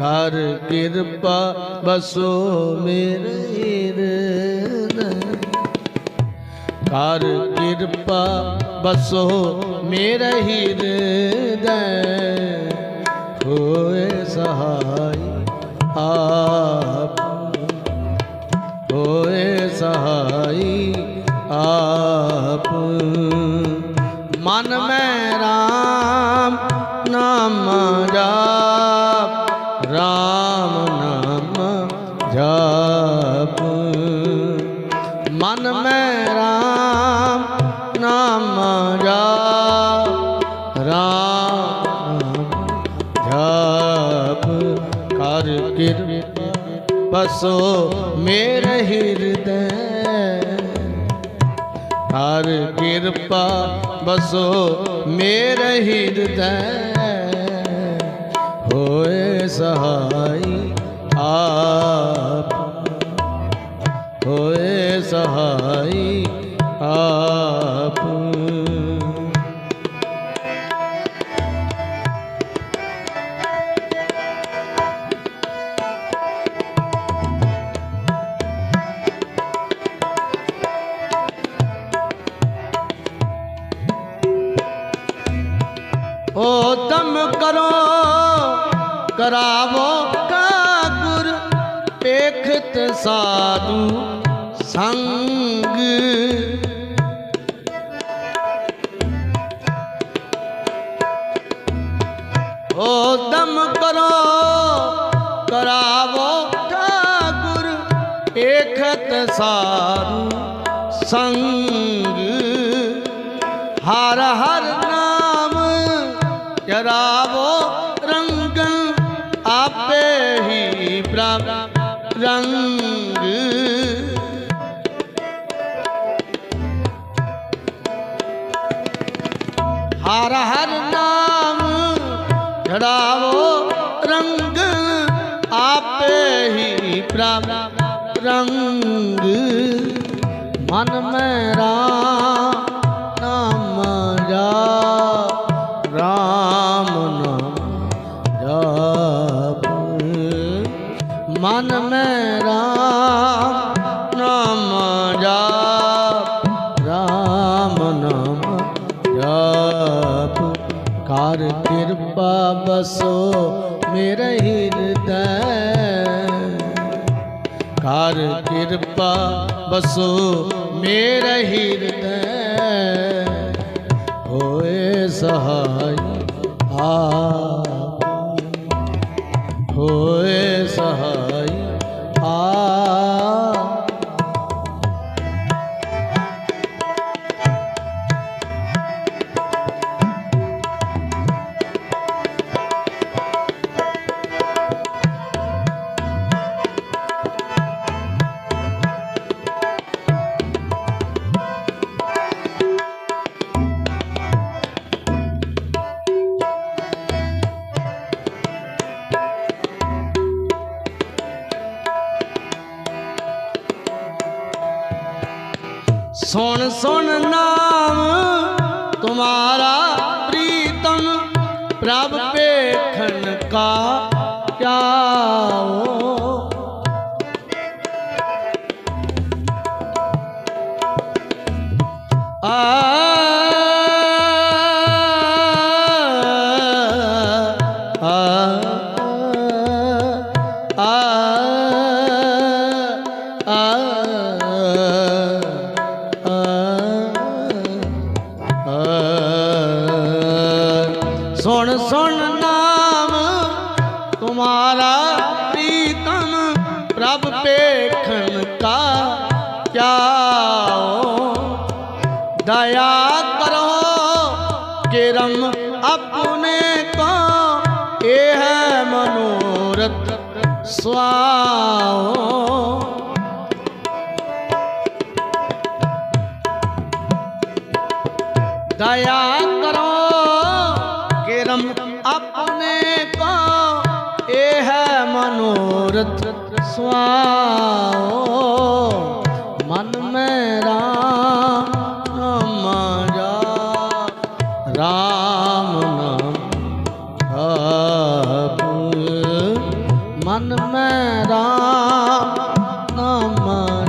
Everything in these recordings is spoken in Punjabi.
ਕਰ ਕਿਰਪਾ, ਬਸੋ ਮੇਰੇ ਹਿਰਦੈ। ਕਰ ਕਿਰਪਾ, ਬਸੋ ਮੇਰੇ ਹਿਰਦੈ। ਹੋਏ ਸਹਾਈ ਆਪ। ਹੋਏ ਸਹਾਈ ਆਪ। ਮਨ ਕਰ ਕਿਰਪਾ ਬਸੋ ਮੇਰੇ ਹਿਰਦੈ। ਹਰ ਕਿਰਪਾ ਬਸੋ ਮੇਰੇ ਹਿਰਦੈ। ਹੋਏ ਸਹਾਈ ਆ ਪੇਖਤ ਸਾਧੂ ਸੰਗ। ਓ ਦਮ ਕਰੋ, ਕਰਾਵੋ ਕਾ ਗੁਰ ਸਾਧੂ ਸੰਗ। ਹਰ ਹਰ ਨਾਮ ਚਰਾਵੋ ਪ੍ਰਭ ਰੰਗ। ਮਨ ਮੇਰਾ ਨਾਮ ਜਾ, ਰਾਮ ਨਾਮ ਜਾਪ ਮਨ ਮੇਰਾ ਨਾਮ ਜਾਪ ਰਾਮ ਨਾਮ ਜਾਪ ਕਰ ਕਿਰਪਾ ਬਸੋ ਮੇਰੇ ਹਿਰਦੈ। ਕਰ ਕਿਰਪਾ ਬਸੋ ਮੇਰਾ ਹਿਰਦੈ। ਹੋਏ ਸਹਾਈ ਆ ਸੁਣ ਸੁਣ ਸੁਣ ਨਾਮ ਤੁਮਾਰਾ ਪ੍ਰੀਤਮ, ਪ੍ਰਭ ਪੇਖਣ ਕਾ ਚਾਓ ਦਇਆ ਕਰੋ ਕਿਰਮ ਆਪਣੇ ਤੋਂ, ਇਹ ਹੈ ਮਨੋਰਥ ਸਵਾਓ ਦਇਆ ਮਨੋਰਥ ਸਵਾਓ। ਮਨ ਮੇਰਾ ਨਾਮ ਜਾ। ਰਾਮ ਨਾਮ ਆਪ ਮਨ ਮੈਂ ਰਾਮ ਨਾਮ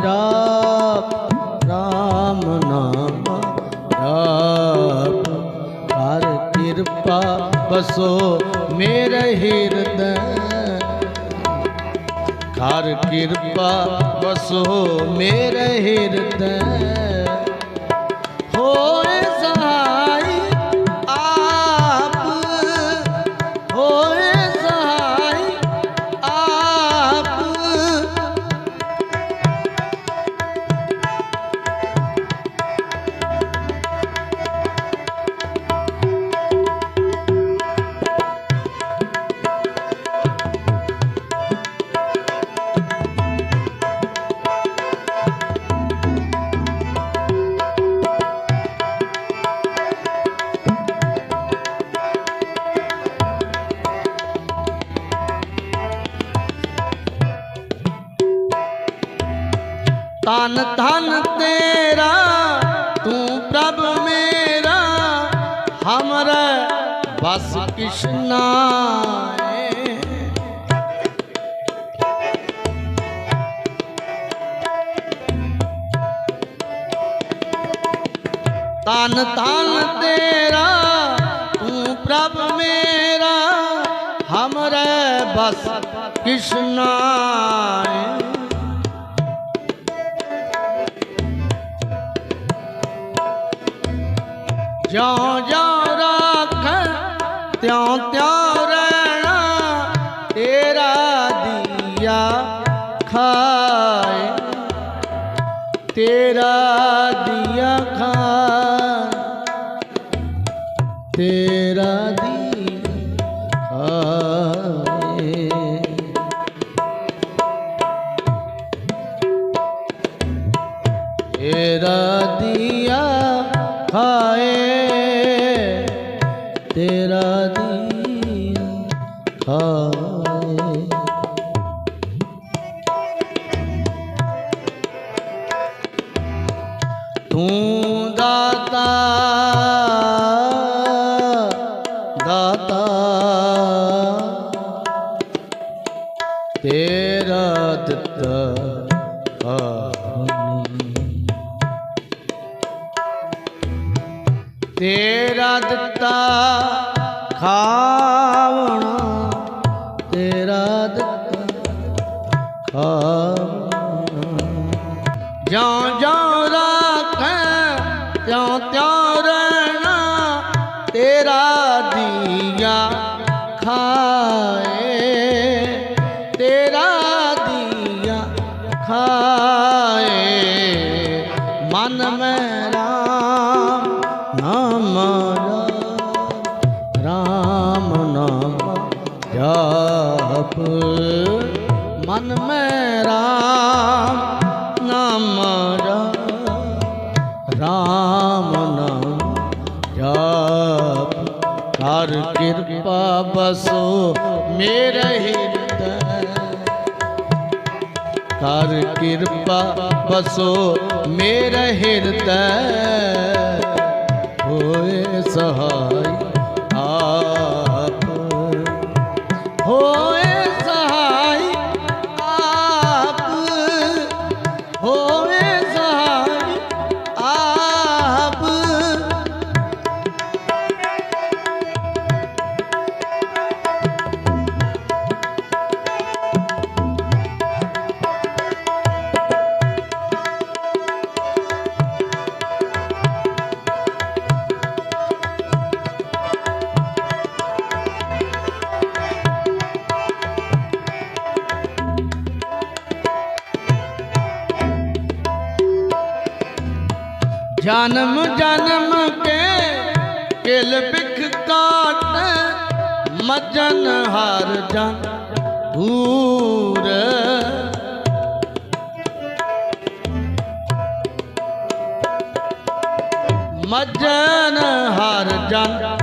ਜਾਪ ਰਾਮ ਨਾਮ ਜਾਪ ਹਰ ਕਿਰਪਾ ਬਸੋ ਮੇਰੇ ਹਿਰਦੈ ਹਰ ਕਿਰਪਾ ਬਸੋ ਮੇਰੇ ਹਿਰਦੈ। ਤਨ ਧਨ ਤੇਰਾ, ਤੂੰ ਪ੍ਰਭ ਮੇਰਾ। ਹਮਰੇ ਬਸ ਕਿਛ ਨਾਏ ਤਨ ਤਨ ਤੇਰਾ, ਤੂੰ ਪ੍ਰਭ ਮੇਰਾ। ਹਮਰੇ ਬਸ ਕਿਛ ਤੇਰਾ ਦੀਆ ਖਾਏ ਤੇਰਾ ਦੀਆ ਖਾਏ ਤੇਰਾ ਦੀਆ ਖਾਏ ਤੇਰਾ ਦੀਆ ਖਾਏ ਤੇਰਾ ਦਿੱਤਾ ਖਾਵਣਾ, ਤੇਰਾ ਦਿੱਤਾ ਖਾਵਣਾ। ਜਾਂ ਜਿਉਂ ਰੱਖੈ, ਤਿਉਂ ਤਿਉਂ ਰਹਿਣਾ, ਤੇਰਾ ਦੀਆ ਖਾਏ। ਤੇਰਾ ਦੀਆ ਖਾਏ। ਮਨ ਮੈਂ ਜਪ, ਰਾਮ ਨਾਮ ਜਾਪ ਕਰ ਕਿਰਪਾ ਬਸੋ ਮੇਰੇ ਹਿਰਦੈ। ਕਰ ਕਿਰਪਾ ਬਸੋ ਮੇਰੇ ਹਿਰਦੈ। ਹੋਏ ਸਹਾਈ ਜਨਮ ਜਨਮ ਕੇ ਕਿਲ ਬਿਖ ਕਾਟ ਮਜਨ ਹਰ ਜਨ ਹੂਰ। ਮਜਨ ਹਰ ਜਨ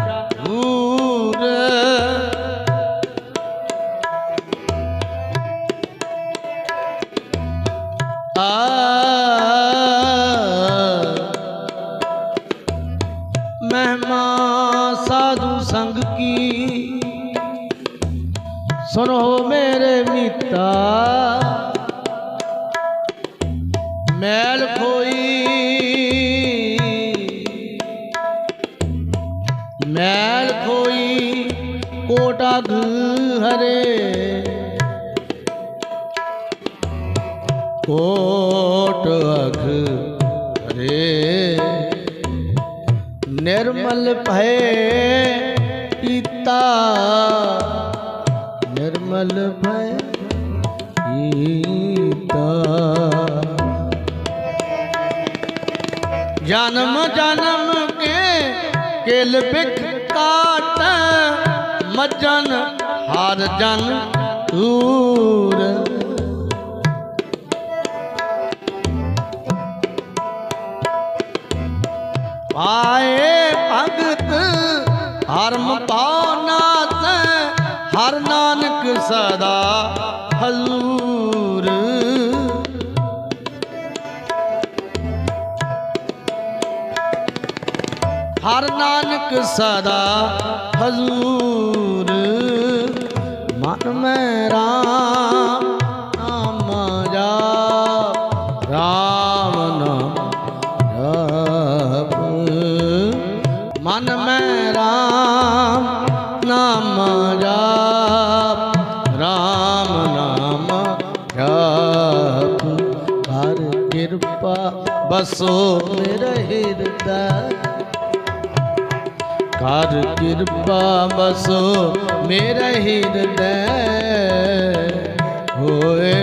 ਮਹਿਮਾ ਸਾਧੂ ਸੰਗ ਕੀ? ਸੁਨੋ ਮੇਰੇ ਮੀਤਾ। ਮੈਲ ਖੋਈ। ਮੈਲ ਖੋਈ ਕੋਟਾ ਹਰੇ ਕੋਟ ਅਖ ਹਰੇ ਨਿਰਮਲ ਭਏ ਪੀਤਾ। ਨਿਰਮਲ ਭਏ ਪੀਤਾ। ਜਨਮ ਜਨਮ ਕੇ ਕਿਲ ਬਿਖ ਕਾਟ, ਮਜਨ ਹਰ ਜਨ ਤੂਰ ਹਰਮ ਪਾਉਨਾਤ ਹਰ ਨਾਨਕ ਸਦਾ ਹਜ਼ੂਰ ਹਰ ਨਾਨਕ ਸਦਾ ਹਜ਼ੂਰ ਮਨ ਮੈਂ ਰਾਮ ਮਨ ਮੈਂ ਰਾਮ, ਨਾਮ ਜਾਪ, ਰਾਮ ਨਾਮ ਜਾਪ। ਕਰ ਕਿਰਪਾ ਬਸੋ ਮੇਰੇ ਹਿਰਦੈ। ਕਰ ਕਿਰਪਾ ਬਸੋ ਮੇਰੇ ਹਿਰਦੈ। ਹੋਏ